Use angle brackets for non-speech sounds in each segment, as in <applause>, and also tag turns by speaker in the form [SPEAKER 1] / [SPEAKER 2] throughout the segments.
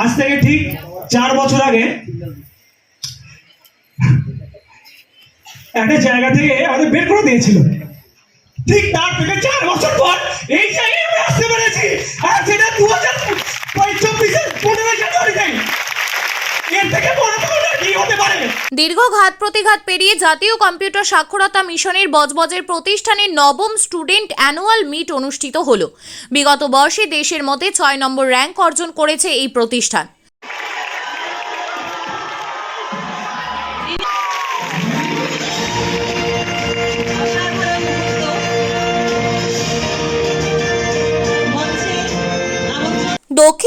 [SPEAKER 1] আজ থেকে ঠিক চার বছর আগে একটা জায়গা থেকে আমাদের বের করে দিয়েছিল। ঠিক তার থেকে চার বছর পর এই জায়গায় আমি আসতে পেরেছি। আর সেটা দু হাজার চব্বিশের পনেরো জানুয়ারি এর থেকে বড়
[SPEAKER 2] দীর্ঘ ঘাত প্রতিঘাত পেরিয়ে জাতীয় কম্পিউটার সাক্ষরতা মিশনের বজবজের প্রতিষ্ঠানের নবম স্টুডেন্ট অ্যানুয়াল মিট অনুষ্ঠিত হল। বিগত বর্ষে দেশের মধ্যে ছয় নম্বর র্যাঙ্ক অর্জন করেছে এই প্রতিষ্ঠান।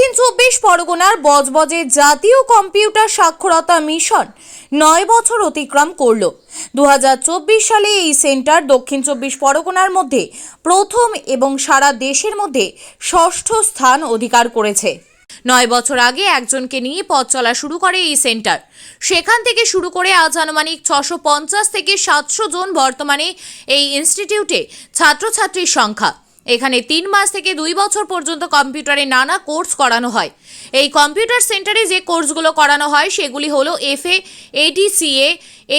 [SPEAKER 2] দক্ষিণ চব্বিশ পরগনার বজবজে জাতীয় কম্পিউটার সাক্ষরতা মিশন নয় বছর অতিক্রম করল। দু হাজার চব্বিশ সালে এই সেন্টার দক্ষিণ চব্বিশ পরগনার মধ্যে প্রথম এবং সারা দেশের মধ্যে ষষ্ঠ স্থান অধিকার করেছে। নয় বছর আগে একজনকে নিয়ে পথ চলা শুরু করে এই সেন্টার। সেখান থেকে শুরু করে আজ আনুমানিক ছশো পঞ্চাশ থেকে সাতশো জন বর্তমানে এই ইনস্টিটিউটে ছাত্রছাত্রীর সংখ্যা। এখানে তিন মাস থেকে দুই বছর পর্যন্ত কম্পিউটারে নানা কোর্স করানো হয়। এই কম্পিউটার সেন্টারে যে কোর্সগুলো করানো হয়, সেগুলি হলো এফএ, এডিসিএ,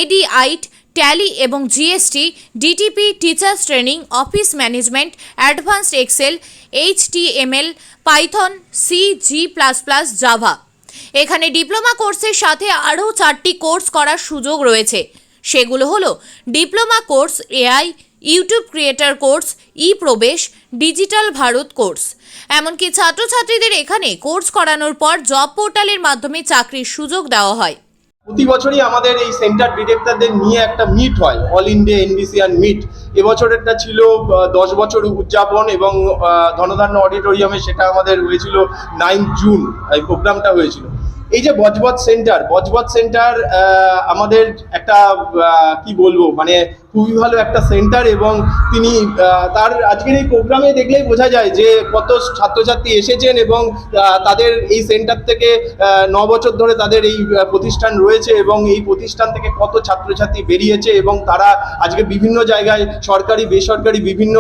[SPEAKER 2] এডিআইট, ট্যালি এবং GST, DTP, teachers training, office management, advanced Excel, HTML, Python, C, C plus plus, Java. এখানে ডিপ্লোমা কোর্সের সাথে আরও চারটি কোর্স করার সুযোগ রয়েছে। সেগুলো হলো diploma course, AI YouTube creator course ই প্রবেশ ডিজিটাল ভারত কোর্স। এমনকি ছাত্রছাত্রীদের এখানে কোর্স করানোর পর জব পোর্টালের মাধ্যমে চাকরির সুযোগ দেওয়া হয়।
[SPEAKER 3] প্রতি বছরই আমাদের এই সেন্টার ডিরেক্টরদের নিয়ে একটা মিট হয়, অল ইন্ডিয়া এনবিসিয়ান মিট। এবছরেরটা ছিল দশ বছর উদযাপন এবং ধনধান্য অডিটোরিয়ামে সেটা আমাদের হয়েছিল নাইন জুন, এই প্রোগ্রামটা হয়েছিল। এই যে বজবজ সেন্টার বজবজ সেন্টার আমাদের একটা কি বলব মানে খুবই ভালো একটা সেন্টার এবং তিনি তার আজকের এই প্রোগ্রামে দেখলেই বোঝা যায় যে কত ছাত্রছাত্রী এসেছেন এবং তাদের এই সেন্টার থেকে ন বছর ধরে তাদের এই প্রতিষ্ঠান রয়েছে এবং এই প্রতিষ্ঠান থেকে কত ছাত্রছাত্রী বেরিয়েছে এবং তারা আজকে বিভিন্ন জায়গায় সরকারি, বেসরকারি বিভিন্ন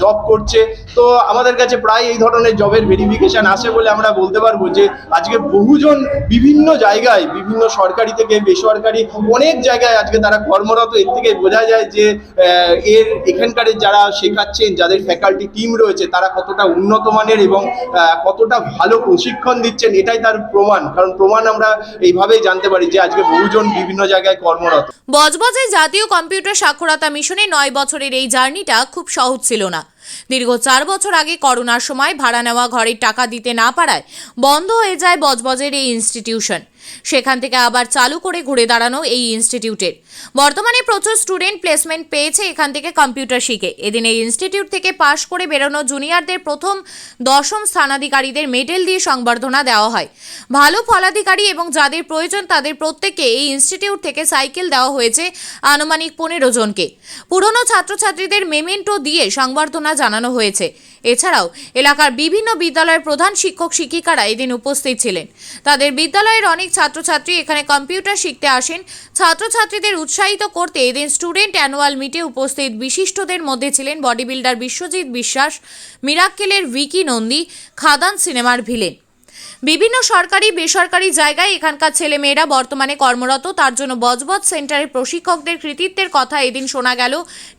[SPEAKER 3] জব করছে। তো আমাদের কাছে প্রায় এই ধরনের জবের ভেরিফিকেশন আসে বলে আমরা বলতে পারব যে আজকে বহুজন বিভিন্ন জায়গায়, বিভিন্ন সরকারি থেকে বেসরকারি অনেক জায়গায় আজকে তারা কর্মরত। এর থেকে বোঝা যায় যে এর এখানকার যারা শেখাচ্ছেন, যাদের ফ্যাকাল্টি টিম রয়েছে, তারা কতটা উন্নত মানের এবং কতটা ভালো প্রশিক্ষণ দিচ্ছেন, এটাই তার প্রমাণ। কারণ প্রমাণ আমরা এইভাবেই জানতে পারি যে, আজকে বহুজন বিভিন্ন জায়গায় কর্মরত।
[SPEAKER 2] বজবজে জাতীয় কম্পিউটার সাক্ষরতা মিশনে নয় বছরের এই জার্নিটা খুব সহজ ছিল না। দীর্ঘ চার বছর আগে করোনার সময় ভাড়া নেওয়া ঘরের টাকা দিতে না পারায় বন্ধ হয়ে যায় বজবজের এই ইনস্টিটিউশন সেখান থেকে আবার চালু করে ঘুরে দাঁড়ানো এই ইনস্টিটিউটের বর্তমানে প্রচুর স্টুডেন্ট প্লেসমেন্ট পেয়েছে এখান থেকে কম্পিউটার শিখে। এদিন এই ইনস্টিটিউট থেকে পাশ করে বেরোনো জুনিয়রদের প্রথম দশম স্থানাধিকারীদের মেডেল দিয়ে সংবর্ধনা দেওয়া হয়। ভালো ফলাধিকারী এবং যাদের প্রয়োজন তাদের প্রত্যেককে এই ইনস্টিটিউট থেকে সাইকেল দেওয়া হয়েছে আনুমানিক পনেরো জনকে। পুরনো ছাত্রছাত্রীদের মেমেন্টো দিয়ে সংবর্ধনা জানানো হয়েছে। এছাড়াও এলাকার বিভিন্ন বিদ্যালয়ের প্রধান শিক্ষক শিক্ষিকারা এদিন উপস্থিত ছিলেন। তাদের বিদ্যালয়ের অনেক ছাত্রছাত্রী এখানে কম্পিউটার শিখতে আসেন। ছাত্রছাত্রীদের উৎসাহিত করতে এদিন স্টুডেন্ট অ্যানুয়াল মিটে উপস্থিত বিশিষ্টদের মধ্যে ছিলেন বডি বিল্ডার বিশ্বজিৎ বিশ্বাস, মিরাক্কেলের ভিকি নন্দী, খাদান সিনেমার ভিলেন। বিভিন্ন সরকারি, বেসরকারি জায়গায় এখানকার ছেলেমেয়েরা বর্তমানে কর্মরত। তার জন্য বজবজ সেন্টারের প্রশিক্ষকদের কৃতিত্বের কথা এদিন শোনা গেল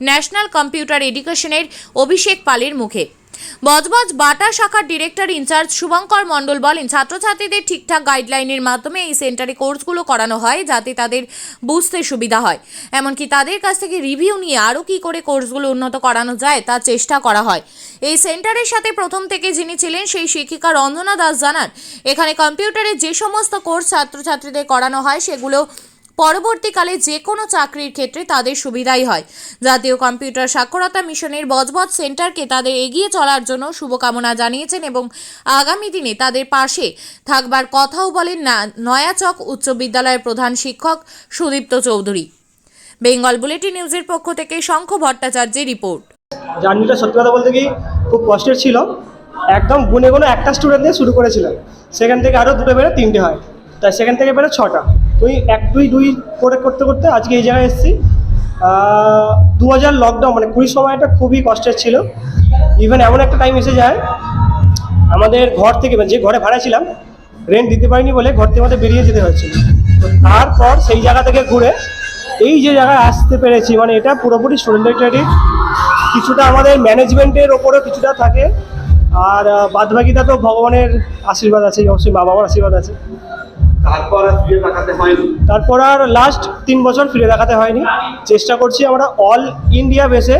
[SPEAKER 2] ন্যাশনাল কম্পিউটার এডুকেশনের অভিষেক পালের মুখে। বজবজ বাটা শাখার ডিরেক্টর ইনচার্জ শুভঙ্কর মণ্ডল বলেন, ছাত্রছাত্রীদের ঠিকঠাক গাইডলাইনের মাধ্যমে এই সেন্টারে কোর্সগুলো করানো হয় যাতে তাদের বুঝতে সুবিধা হয়। এমনকি তাদের কাছ থেকে রিভিউ নিয়ে আরও কী করে কোর্সগুলো উন্নত করানো যায় তা চেষ্টা করা হয়। এই সেন্টারের সাথে প্রথম থেকে যিনি ছিলেন সেই শিক্ষিকা রঞ্জনা দাস জানান, এখানে কম্পিউটারে যে সমস্ত কোর্স ছাত্রছাত্রীদের করানো হয় সেগুলো পরবর্তীকালে যে কোনো চাকরির ক্ষেত্রে তাদের সুবিধাই হয়। জাতীয় কম্পিউটার সাক্ষরতা মিশনের বজবজ সেন্টারকে তাদের এগিয়ে চলার জন্য শুভকামনা জানিয়েছেন এবং আগামী দিনে তাদের পাশে থাকবার কথাও বলেন নয়াচক উচ্চ বিদ্যালয়ের প্রধান শিক্ষক সুদীপ্ত চৌধুরী। বেঙ্গল বুলেটিন নিউজের পক্ষ থেকে শঙ্খ ভট্টাচার্যের রিপোর্ট।
[SPEAKER 4] জার্নিটা সত্যি কথা বলতে কি খুব কষ্টের ছিল। একদম গুনে গুনে একটা স্টুডেন্ট দিয়ে শুরু করেছিলাম। সেখান থেকে আরও দুটো বেড়ে তিনটে হয়। তাই সেখান থেকে বেড়ে ছটা। তুই এক, দুই দুই করে করতে করতে আজকে এই জায়গায় এসেছি। দু হাজার লকডাউন মানে কুড়ি সময়টা খুবই কষ্টের ছিল। ইভেন এমন একটা টাইম এসে যায়, আমাদের ঘর থেকে মানে যে ঘরে ভাড়া ছিলাম রেন্ট দিতে পারিনি বলে ঘর থেকে আমাদের বেরিয়ে যেতে হয়েছিল। তো তারপর সেই জায়গা থেকে ঘুরে এই যে জায়গায় আসতে পেরেছি মানে এটা পুরোপুরি স্টুডেন্টের ক্রেডিট কিছুটা আমাদের ম্যানেজমেন্টের ওপরে কিছুটা থাকে। আর বাদবাকিটা তো ভগবানের আশীর্বাদ আছে, অবশ্যই মা বাবার আশীর্বাদ আছে।
[SPEAKER 3] তারপর আর
[SPEAKER 4] লাস্ট তিন বছর ফিরে দেখাতে হয়নি। চেষ্টা করছি আমরা অল ইন্ডিয়া বেসে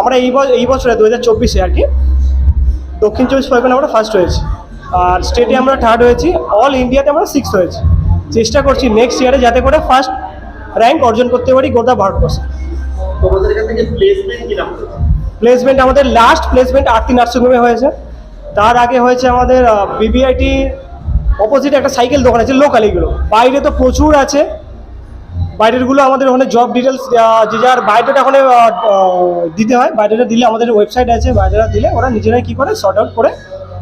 [SPEAKER 4] আমরা এই বছর এই বছরে দু হাজার চব্বিশে আর কি দক্ষিণ চব্বিশ পরগনা আমরা ফার্স্ট হয়েছি। আর স্টেটে আমরা থার্ড হয়েছি অল ইন্ডিয়াতে আমরা সিক্স হয়েছি। চেষ্টা করছি নেক্সট ইয়ারে যাতে করে ফার্স্ট র্যাঙ্ক অর্জন করতে পারি গোটা ভারতবর্ষে।
[SPEAKER 3] প্লেসমেন্ট
[SPEAKER 4] আমাদের লাস্ট প্লেসমেন্ট আরতি নার্সিংহোমে হয়েছে। তার আগে হয়েছে আমাদের বিবিআইটি অপোজিটে একটা সাইকেল দোকান আছে লোকাল এইগুলো বাইরে তো প্রচুর আছে। বাইরেরগুলো আমাদের ওখানে জব ডিটেলস যে যার বায়োডাটা ওখানে দিতে হয়। বায়োডাটা দিলে আমাদের ওয়েবসাইট আছে বায়োডাটা দিলে ওরা নিজেরাই কী করে শর্ট আউট করে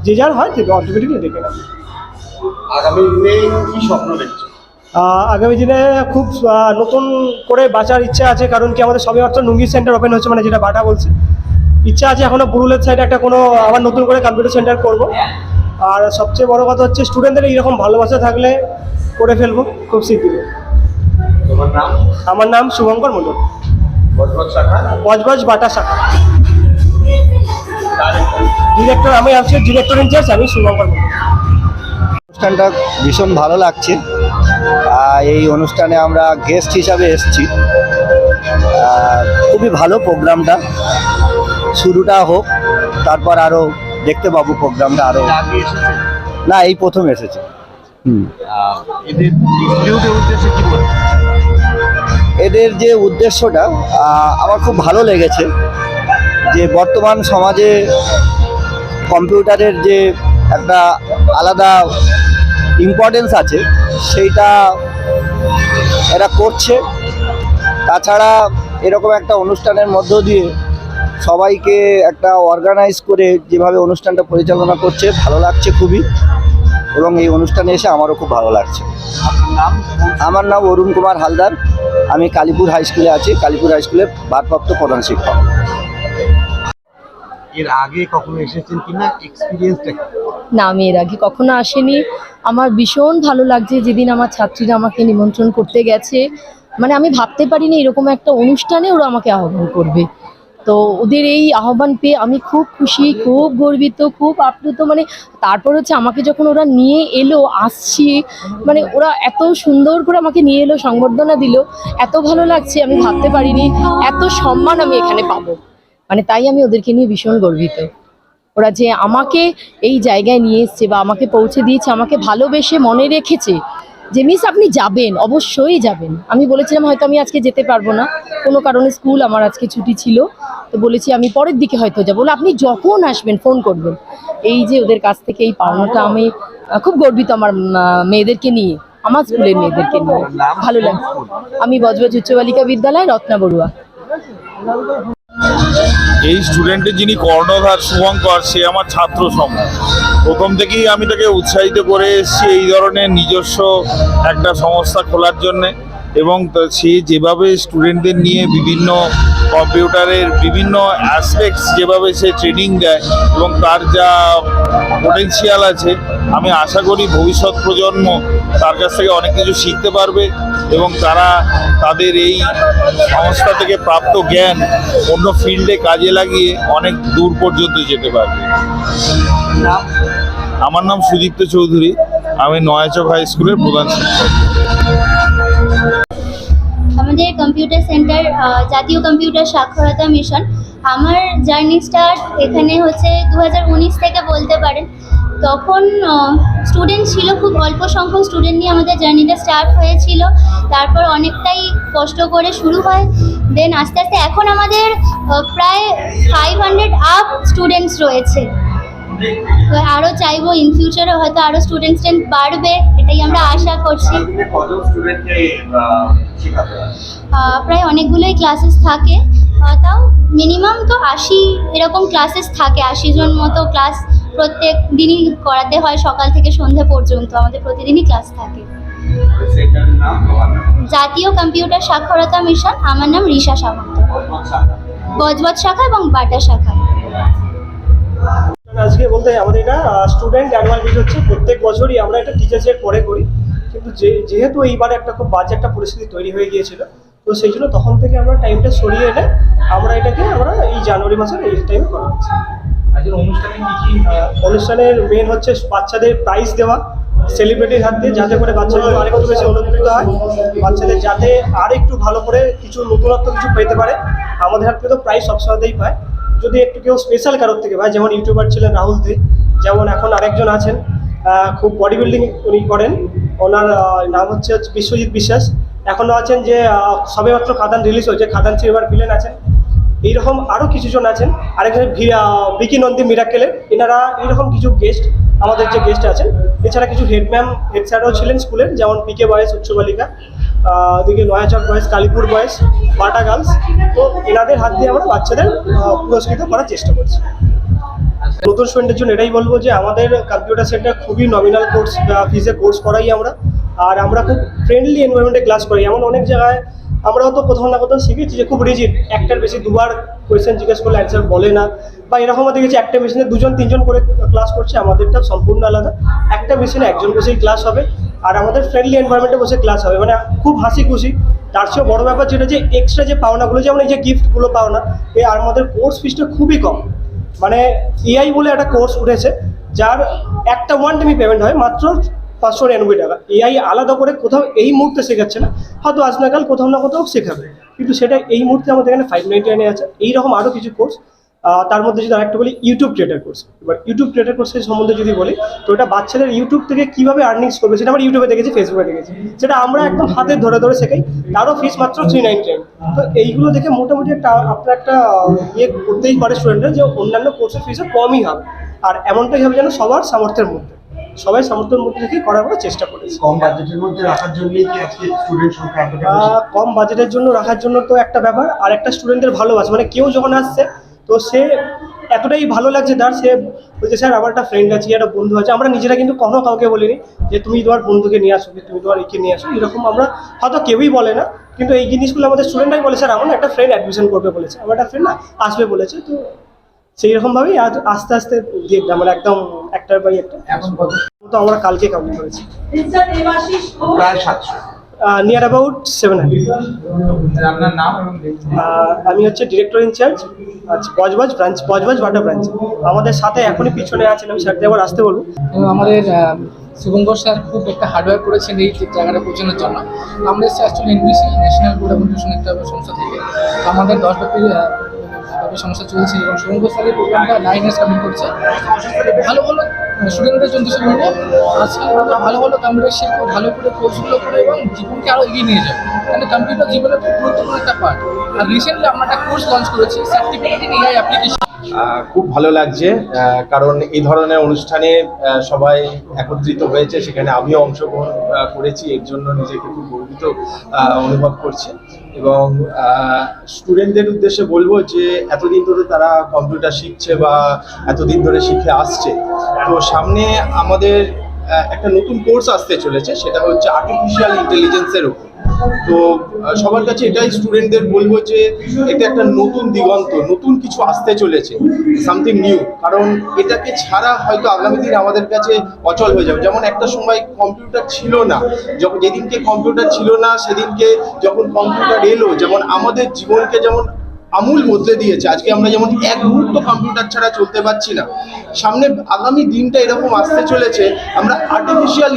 [SPEAKER 4] যে যার হয় ঠিক অটোমেটিকলি ডেকে নেয়
[SPEAKER 3] আগামী দিনে কি স্বপ্ন দেখছ?
[SPEAKER 4] আগামী দিনে খুব নতুন করে বাঁচার ইচ্ছা আছে কারণ কি আমাদের সবে মাত্র নুঙ্গি সেন্টার ওপেন হচ্ছে মানে যেটা বাটা বলছে। ইচ্ছা আছে এখনও পুরুলের সাইডে একটা কোনো আবার নতুন করে কম্পিউটার সেন্টার করব। আর সবচেয়ে বড় কথা হচ্ছে স্টুডেন্টদের এইরকম ভালোবাসা থাকলে করে ফেলব খুব শীঘ্রই
[SPEAKER 3] তোমার নাম?
[SPEAKER 4] আমার নাম শুভঙ্কর মন্ডল
[SPEAKER 3] বজবজ শাখা?
[SPEAKER 4] বজবজ বাটা শাখা। ডিরেক্টর আমি আছি ডিরেক্টর ইনচার্জ আমি শুভঙ্কর মন্ডল
[SPEAKER 5] অনুষ্ঠানটা ভীষণ ভালো লাগছে। আর এই অনুষ্ঠানে আমরা গেস্ট হিসাবে এসেছি। আর খুবই ভালো প্রোগ্রামটা শুরুটা হোক তারপর আরও দেখতে পাবো প্রোগ্রামটা
[SPEAKER 3] এসেছে?
[SPEAKER 5] না এই প্রথম এসেছে। হুম।
[SPEAKER 3] এদের
[SPEAKER 5] যে উদ্দেশ্যটা আমার খুব ভালো লেগেছে যে বর্তমান সমাজে কম্পিউটারের যে একটা আলাদা ইম্পর্টেন্স আছে সেইটা এরা করছে। তাছাড়া এরকম একটা অনুষ্ঠানের মধ্য দিয়ে সবাইকে একটা অর্গানাইজ করে যেভাবে অনুষ্ঠানটা পরিচালনা করছে ভালো লাগছে খুবই। এবং এই অনুষ্ঠানে এসে আমারও খুব ভালো লাগছে।
[SPEAKER 3] নাম?
[SPEAKER 5] আমার নাম অরুণ কুমার হালদার। আমি কালীপুর হাই স্কুলে আছি। কালীপুর হাই স্কুলের ভারপ্রাপ্ত প্রধান শিক্ষক।
[SPEAKER 3] এর আগে কখনো এসেছেন কিনা? এক্সপিরিয়েন্সটা
[SPEAKER 6] না আমি এর আগে কখনো আসেনি। আমার ভীষণ ভালো লাগছে যেদিন আমার ছাত্রীরা আমাকে নিমন্ত্রণ করতে গেছে। মানে আমি ভাবতে পারিনি এরকম একটা অনুষ্ঠানে ওরা আমাকে আহ্বান করবে। তো ওদের এই আহ্বান পেয়ে আমি খুব খুশি, খুব গর্বিত, খুব আপ্লুত। মানে তারপর হচ্ছে আমাকে যখন ওরা নিয়ে এলো, আসছি মানে ওরা এত সুন্দর করে আমাকে নিয়ে এলো, সংবর্ধনা দিল, এত ভালো লাগছে, আমি ভাবতে পারিনি, এত সম্মান আমি এখানে পাবো। মানে তাই আমি ওদেরকে নিয়ে ভীষণ গর্বিত। ওরা যে আমাকে এই জায়গায় নিয়ে এসছে বা আমাকে পৌঁছে দিয়েছে, আমাকে ভালোবেসে মনে রেখেছে যে, মিস, আপনি যাবেন, অবশ্যই যাবেন। আমি বলেছিলাম, হয়তো আমি আজকে যেতে পারব না। কোনো কারণে স্কুল আমার আজকে ছুটি ছিল। তো বলেছি, আমি পরের দিকে হয়তো যাব। বলে, আপনি যখন আসবেন, ফোন করবেন। এই যে, ওদের কাছ থেকে এই পাওনাটা আমি খুব গর্বিত আমার মেয়েদেরকে নিয়ে, আমার স্কুলের মেয়েদেরকে নিয়ে। ভালো লাগছে। আমি বজবজ উচ্চ বালিকা বিদ্যালয় রত্না বড়ুয়া
[SPEAKER 7] এই স্টুডেন্টের যিনি কর্ণধার শুভঙ্কর, সে আমার ছাত্র সম। প্রথম থেকেই আমি তাকে উৎসাহিত করে এসেছি এই ধরনের নিজস্ব একটা সংস্থা খোলার জন্যে। এবং সে যেভাবে স্টুডেন্টদের নিয়ে বিভিন্ন কম্পিউটারের বিভিন্ন অ্যাসপেক্টস যেভাবে সে ট্রেনিং দেয় এবং তার যা পোটেনশিয়াল আছে আমি আশা করি ভবিষ্যৎ প্রজন্ম তার কাছ থেকে অনেক কিছু শিখতে পারবে এবং তারা তাদের এই সংস্থা থেকে প্রাপ্ত জ্ঞান অন্য ফিল্ডে কাজে লাগিয়ে অনেক দূর পর্যন্ত যেতে পারবে। আমার নাম সুদীপ্ত চৌধুরী। আমি নয়াচক হাই স্কুলের প্রধান শিক্ষক।
[SPEAKER 8] আমাদের কম্পিউটার সেন্টার জাতীয় কম্পিউটার সাক্ষরতা মিশন আমার জার্নি স্টার্ট এখানে হচ্ছে দু হাজার উনিশ থেকে বলতে পারেন। তখন স্টুডেন্ট ছিল খুব অল্প সংখ্যক স্টুডেন্ট নিয়ে আমাদের জার্নিটা স্টার্ট হয়েছিল। তারপর অনেকটাই কষ্ট করে শুরু হয়। দেন আস্তে আস্তে এখন আমাদের প্রায় ফাইভ হান্ড্রেড আপ স্টুডেন্টস রয়েছে। তো আরও চাইব ইন ফিউচারে হয়তো আরও স্টুডেন্ট স্ট্রেন্থ বাড়বে এটাই আমরা আশা করছি। প্রায় অনেকগুলোই ক্লাসেস থাকে। তাও মিনিমাম তো আশি এরকম ক্লাসেস থাকে আশি জন মতো ক্লাস প্রত্যেক দিনই করাতে হয় সকাল থেকে সন্ধ্যা পর্যন্ত আমাদের প্রতিদিনই ক্লাস থাকে। জাতীয় কম্পিউটার সাক্ষরতা মিশন আমার নাম রিশা সামন্ত।
[SPEAKER 3] বজবজ শাখা
[SPEAKER 8] এবং বাটা শাখা।
[SPEAKER 4] আজকে বলতে আমাদের এটা স্টুডেন্ট অ্যানুয়াল মিট হচ্ছে প্রত্যেক বছরই আমরা এটা টিচার্স ডের পরে করি। কিন্তু যে যেহেতু এইবার একটা খুব বাজে একটা পরিস্থিতি তৈরি হয়ে গিয়েছিল তো সেই জন্য তখন থেকে আমরা টাইমটা সরিয়ে এনে আমরা এটাকে আমরা এই জানুয়ারি মাসের এই টাইমে করা হচ্ছে।
[SPEAKER 1] আজকের অনুষ্ঠানে কি কি?
[SPEAKER 4] অনুষ্ঠানের মেন হচ্ছে বাচ্চাদের প্রাইজ দেওয়া সেলিব্রিটির হাত দিয়ে যাতে করে বাচ্চাদের আরেকটু বেশি অনুপ্রেরিত হয় বাচ্চাদের যাতে আর একটু ভালো করে কিছু নতুনত্ব কিছু পেতে পারে। আমাদের হাত থেকে তো প্রাইজ সবসময়তেই পায়। যদি একটু কেউ স্পেশাল কারোর থেকে, ভাই, যেমন ইউটিউবার ছিলেন রাহুল দে, যেমন এখন আরেকজন আছেন খুব বডি বিল্ডিং উনি করেন। ওনার নাম হচ্ছে বিশ্বজিৎ বিশ্বাস। এখনও আছেন যে সবেমাত্র খাদান রিলিজ হয়েছে, খাদান সিনেমার ভিলেন আছেন। এইরকম আরও কিছুজন আছেন। আরেকজন বিকি নন্দী মিরাকেলের এনারা এইরকম কিছু গেস্ট আমাদের যে গেস্ট আছেন। এছাড়া কিছু হেড ম্যাম হেড স্যারও ছিলেন স্কুলের যেমন পিকে বয়েস উচ্চ বালিকা। ওদিকে নয়াচক বয়েস কালীপুর বয়েস বাটা গার্লস তো এনাদের হাত দিয়ে আমরা বাচ্চাদের পুরস্কৃত করার চেষ্টা করছি। নতুন স্টুডেন্টের জন্য এটাই বলব যে আমাদের কম্পিউটার সেন্টার খুবই নমিনাল কোর্স ফিজে কোর্স করাই আমরা। আর আমরা খুব ফ্রেন্ডলি এনভায়রনমেন্টে ক্লাস করি। এমন অনেক জায়গায় আমরা হয়তো কোথাও না কোথাও শিখেছি যে খুব রিজিট একটার বেশি দুবার কোয়েশ্চেন জিজ্ঞেস করলে অ্যান্সার বলে না। বা এরকমও দেখেছি একটা মেশিনে দুজন, তিনজন করে ক্লাস করছে, আমাদেরটা সম্পূর্ণ আলাদা। একটা মেশিনে একজন বসেই ক্লাস হবে। আর আমাদের ফ্রেন্ডলি এনভায়রনমেন্টে বসে ক্লাস হবে। মানে খুব হাসি খুশি। তার চেয়েও বড় ব্যাপার যেটা যে এক্সট্রা যে পাওনাগুলো, যেমন এই যে গিফটগুলো পাওনা এই আর আমাদের কোর্স ফিসটা খুবই কম। মানে এআই বলে একটা কোর্স উঠেছে, যার একটা ওয়ান টাইমই পেমেন্ট হয় মাত্র পাঁচশো নিরানব্বই টাকা। এআই আলাদা করে কোথাও এই মুহূর্তে শেখাচ্ছে না। হয়তো আজ নাকাল কোথাও না কোথাও শেখাবে। কিন্তু সেটা এই মুহূর্তে আমাদের এখানে ফাইভ নাইনটি নাইনে আছে। এইরকম আরও কিছু কোর্স তার মধ্যে যদি আরেকটা বলি ইউটিউব ক্রিয়েটার কোর্স এবার ইউটিউব ক্রিয়েটার কোর্সের সম্বন্ধে যদি বলি তো এটা বাচ্চাদের ইউটিউব থেকে কীভাবে আর্নিংস করবে সেটা আমরা ইউটিউবে দেখেছি ফেসবুকে দেখেছি। সেটা আমরা একদম হাতে ধরে ধরে শেখাই তারও ফিস মাত্র থ্রি নাইন তো এইগুলো দেখে মোটামুটি একটা আপনার একটা ইয়ে করতেই পারে স্টুডেন্টরা যে অন্যান্য কোর্সের ফিসও কমই হবে। আর এমনটাই হবে যেন সবার সামর্থ্যের মধ্যে। সবাই সামর্থ্যের মধ্যে থেকেই করার আমরা চেষ্টা করেছি।
[SPEAKER 9] কম বাজেটের মধ্যে রাখার জন্যই কি আজকে স্টুডেন্ট সংখ্যা এতটা বেশি?
[SPEAKER 4] আহ, কম বাজেটের জন্য রাখার জন্য তো একটা ব্যাপার আর একটা স্টুডেন্টদের ভালোবাসা। মানে কেউ যখন আসছে তো সে এতটাই ভালো লাগছে তার সে বলছে স্যার আমার একটা ফ্রেন্ড আছে একটা বন্ধু আছে। আমরা নিজেরা কিন্তু কখনো কাউকে বলিনি যে তুমি তোমার বন্ধুকে নিয়ে আসো তুমি তোমার একে নিয়ে আসো। এরকম আমরা হয়তো কেউই বলে না কিন্তু এই জিনিসগুলো আমাদের স্টুডেন্টরাই বলে স্যার আমার একটা ফ্রেন্ড অ্যাডমিশন করবে বলেছে। আমার একটা ফ্রেন্ড না আসবে বলেছে তো সেই রকমভাবেই আজ আস্তে আস্তে দিয়ে আমরা একদম একটার বাই একটা।
[SPEAKER 9] এখন
[SPEAKER 4] তো আমরা কালকে কমপ্লিট করেছি।
[SPEAKER 9] প্রায় সাতশো।
[SPEAKER 4] নিয়ার অ্যাবাউট সেভেন হান্ড্রেড
[SPEAKER 9] আপনার নাম
[SPEAKER 4] আমি হচ্ছে ডিরেক্টর ইনচার্জ আচ্ছা Budge Budge branch Budge Budge Bata branch আমাদের সাথে এখনই পিছনে আছেন আমি স্যারকে আবার আসতে বলব
[SPEAKER 10] এবং আমাদের শুভঙ্কর স্যার খুব একটা হার্ডওয়ার্ক করেছেন এই জায়গাটা পৌঁছানোর জন্য। আমরা এসেছি actually NBC national board application একটা সংস্থা থেকে। আমাদের দশ ব্যাপী সমস্যা চলছে এবং শুভঙ্কর স্যার এই প্রোগ্রামটা নাইন ইয়ার্স কমপ্লিট করছে। ভালো ভালো স্টুডেন্টদের জন্য সে বলব আজকাল আমরা ভালো ভালো কম্পিউটার শিখব ভালো করে কোর্সগুলো করে এবং জীবনকে আরও এগিয়ে নিয়ে যাব। কারণ কম্পিউটার জীবনের খুব গুরুত্বপূর্ণ একটা পার্ট আর রিসেন্টলি আমরা একটা কোর্স লঞ্চ করেছি সার্টিফিকেট ইন এআই অ্যাপ্লিকেশন
[SPEAKER 3] খুব ভালো লাগছে কারণ এই ধরনের অনুষ্ঠানে সবাই একত্রিত হয়েছে, সেখানে আমিও অংশগ্রহণ করেছি, এর জন্য নিজেকে খুব গর্বিত অনুভব করছি। এবং স্টুডেন্টদের উদ্দেশ্যে বলব যে এতদিন ধরে তারা কম্পিউটার শিখছে বা এতদিন ধরে শিখে আসছে। তো সামনে আমাদের একটা নতুন কোর্স আসতে চলেছে, সেটা হচ্ছে আর্টিফিশিয়াল ইন্টেলিজেন্সের উপর। তো সবার কাছে এটাই স্টুডেন্টদের বলব যে এটা একটা নতুন দিগন্ত, নতুন কিছু আসতে চলেছে সামথিং নিউ কারণ এটাকে ছাড়া হয়তো আগামী দিন আমাদের কাছে অচল হয়ে যাবে। যেমন একটা সময় কম্পিউটার ছিল না, যখন যেদিনকে কম্পিউটার ছিল না, সেদিনকে যখন কম্পিউটার এলো, যেমন আমাদের জীবনকে যেমন আমূল বদলে দিয়েছে। আজকে আমরা যেমন এক মুহূর্ত কম্পিউটার ছাড়া চলতে পারছি না। সামনে আগামী দিনটা এরকম আসতে চলেছে, আমরা আর্টিফিশিয়াল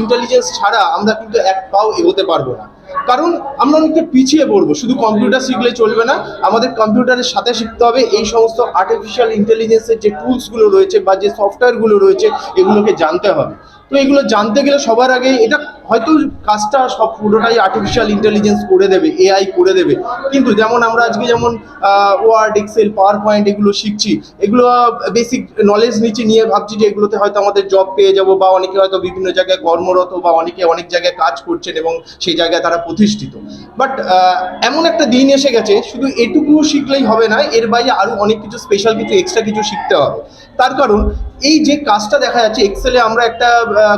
[SPEAKER 3] ইন্টেলিজেন্স ছাড়া আমরা কিন্তু এক পাও এগোতে পারব না। কারণ আমরা অনেকটা পিছিয়ে পড়ব, শুধু কম্পিউটার শিখলে চলবে না, আমাদের কম্পিউটারের সাথে শিখতে হবে এই সমস্ত আর্টিফিশিয়াল ইন্টেলিজেন্সের যে টুলসগুলো রয়েছে বা যে সফটওয়্যারগুলো রয়েছে, এগুলোকে জানতে হবে। তো এগুলো জানতে গেলে সবার আগে এটা হয়তো কাজটা সব পুরোটাই আর্টিফিশিয়াল ইন্টেলিজেন্স করে দেবে এআই করে দেবে। কিন্তু যেমন আমরা আজকে যেমন ওয়ার্ড এক্সেল পাওয়ার পয়েন্ট এগুলো শিখছি, এগুলো বেসিক নলেজ নিচে নিয়ে ভাবছি যে এগুলোতে হয়তো আমাদের জব পেয়ে যাব বা অনেকে হয়তো বিভিন্ন জায়গায় কর্মরত বা অনেকে অনেক জায়গায় কাজ করছেন এবং সেই জায়গায় তারা প্রতিষ্ঠিত। বাট এমন একটা দিন এসে গেছে, শুধু এটুকু শিখলেই হবে না, এর বাইরে আরও অনেক কিছু স্পেশাল কিছু এক্সট্রা কিছু শিখতে হবে। তার কারণ এই যে কাজটা দেখা যাচ্ছে এক্সেলে আমরা একটা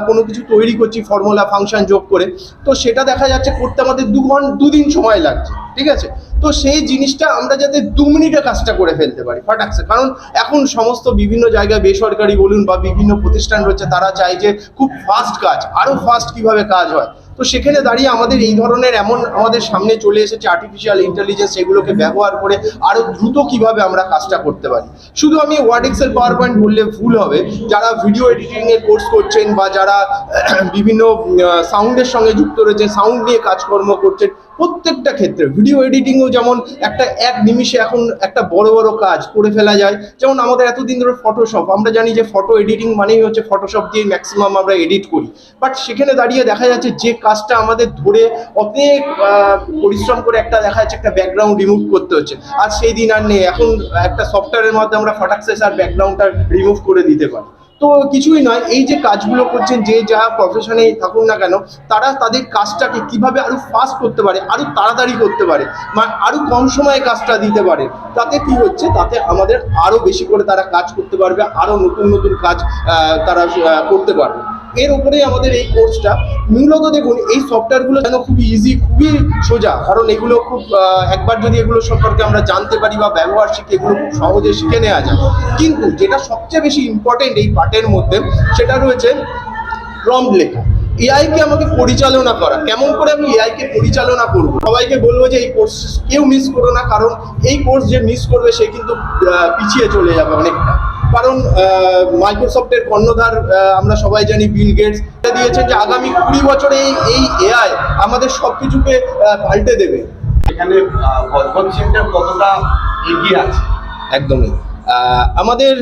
[SPEAKER 3] কোনো কিছু তৈরি করছি ফর্মুলা ফাংশন যোগ করে, তো সেটা দেখা যাচ্ছে করতে আমাদের দু ঘণ্টা দুদিন সময় লাগছে, ঠিক আছে? তো সেই জিনিসটা আমরা যাতে দু মিনিটে কাজটা করে ফেলতে পারি ফাটাকসে কারণ এখন সমস্ত বিভিন্ন জায়গায় বেসরকারি বলুন বা বিভিন্ন প্রতিষ্ঠান রয়েছে, তারা চায় যে খুব ফাস্ট কাজ আরও ফাস্ট কীভাবে কাজ হয়। তো সেখানে দাঁড়িয়ে আমাদের এই ধরনের এমন আমাদের সামনে চলে এসেছে আর্টিফিশিয়াল ইন্টেলিজেন্স এগুলোকে ব্যবহার করে আরও দ্রুত কীভাবে আমরা কাজটা করতে পারি। শুধু আমি ওয়ার্ড এক্সেল পাওয়ার পয়েন্ট বললে ভুল হবে। যারা ভিডিও এডিটিং এর কোর্স করছেন বা যারা <clears throat> বিভিন্ন সাউন্ডের সঙ্গে যুক্ত রয়েছেন সাউন্ড নিয়ে কাজকর্ম করছেন প্রত্যেকটা ক্ষেত্রে। ভিডিও এডিটিংও যেমন একটা এক নিমিষে এখন একটা বড় বড় কাজ করে ফেলা যায়। যেমন আমাদের এতদিন ধরে ফটোশপ আমরা জানি যে ফটো এডিটিং মানেই হচ্ছে ফটোশপ দিয়ে ম্যাক্সিমাম আমরা এডিট করি। বাট সেখানে দাঁড়িয়ে দেখা যাচ্ছে যে কাজটা আমাদের ধরে অনেক পরিশ্রম করে একটা দেখা যাচ্ছে একটা ব্যাকগ্রাউন্ড রিমুভ করতে হচ্ছে। আর সেই দিন আর নেই। এখন একটা সফটওয়্যারের মাধ্যমে আমরা ফটাকসেস আর ব্যাকগ্রাউন্ডটা রিমুভ করে দিতে পারি। তো কিছুই নয়, এই যে কাজগুলো করছেন, যে যা প্রফেশনে থাকুন না কেন, তারা তাদের কাজটাকে কীভাবে আরও ফাস্ট করতে পারে, আরও তাড়াতাড়ি করতে পারে মানে আরও কম সময়ে কাজটা দিতে পারে, তাতে কি হচ্ছে, তাতে আমাদের আরও বেশি করে তারা কাজ করতে পারবে, আরও নতুন নতুন কাজ তারা করতে পারবে। এর উপরেই আমাদের এই কোর্সটা মূলত দেখুন, এই সফটওয়্যারগুলো যেন খুবই ইজি খুবই সোজা। কারণ এগুলো খুব একবার যদি এগুলো সম্পর্কে আমরা জানতে পারি বা ব্যবহার শিখে এগুলো খুব সহজে শিখে নেওয়া যায়। কিন্তু যেটা সবচেয়ে বেশি ইম্পর্টেন্ট এই পার্টের মধ্যে, সেটা রয়েছে প্রম্পট লেখা। এআই কে আমাকে পরিচালনা করা। কেমন করে আমি এআই কে পরিচালনা করব? সবাইকে বলব যে এই কোর্স কেউ মিস করো না, কারণ এই কোর্স যে মিস করবে, সে কিন্তু পিছিয়ে চলে যাবে অনেকটা। কারণ মাইক্রোসফটের কর্ণধার আমরা সবাই জানি বিল গেটস এটা দিয়েছেন যে আগামী কুড়ি বছরে এই এআই আমাদের সব কিছুকে পাল্টে দেবে।
[SPEAKER 9] এখানে সেন্টার কতটা এগিয়ে আছে?
[SPEAKER 3] একদমই। আমাদের